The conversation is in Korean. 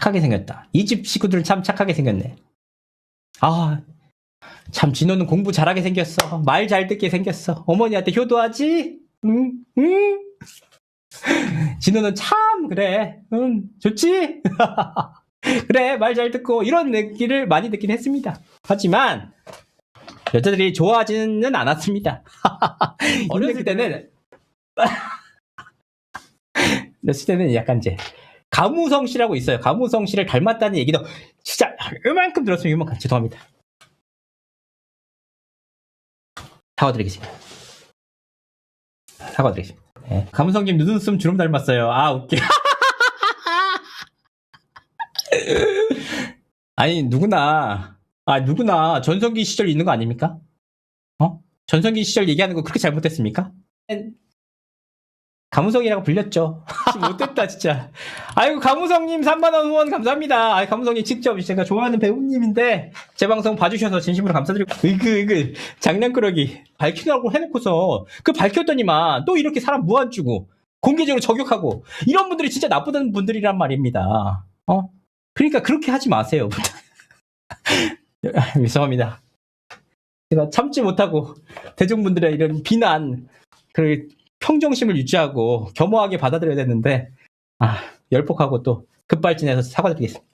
착하게 생겼다. 이 집 식구들은 참 착하게 생겼네. 아, 참 진호는 공부 잘하게 생겼어. 말 잘 듣게 생겼어. 어머니한테 효도하지? 응, 응. 진호는 참 그래. 응, 좋지? 그래, 말 잘 듣고 이런 느낌을 많이 듣긴 했습니다. 하지만 여자들이 좋아하지는 않았습니다. 어렸을 때는 어렸을 때는 약간 이제 가무성 씨라고 있어요. 가무성 씨를 닮았다는 얘기도 진짜 이만큼 들었으면 이만큼 죄송합니다. 사과드리겠습니다. 사과드리겠습니다. 네. 가무성님 눈웃음 주름 닮았어요. 아 웃겨. 아니 누구나 아 누구나 전성기 시절 있는 거 아닙니까? 어? 전성기 시절 얘기하는 거 그렇게 잘못됐습니까? 가무성이라고 불렸죠. 못됐다 진짜. 아이고 가무성님 3만 원 후원 감사합니다. 아 가무성님 직접 제가 좋아하는 배우님인데 제 방송 봐주셔서 진심으로 감사드리고 으그 으그 장난꾸러기 밝히라고 해놓고서 그 밝혔더니만 또 이렇게 사람 무한 주고 공개적으로 저격하고 이런 분들이 진짜 나쁜 분들이란 말입니다. 어? 그러니까 그렇게 하지 마세요. 죄송합니다. 제가 참지 못하고 대중분들의 이런 비난, 그 평정심을 유지하고 겸허하게 받아들여야 되는데 아 열폭하고 또 급발진해서 사과드리겠습니다.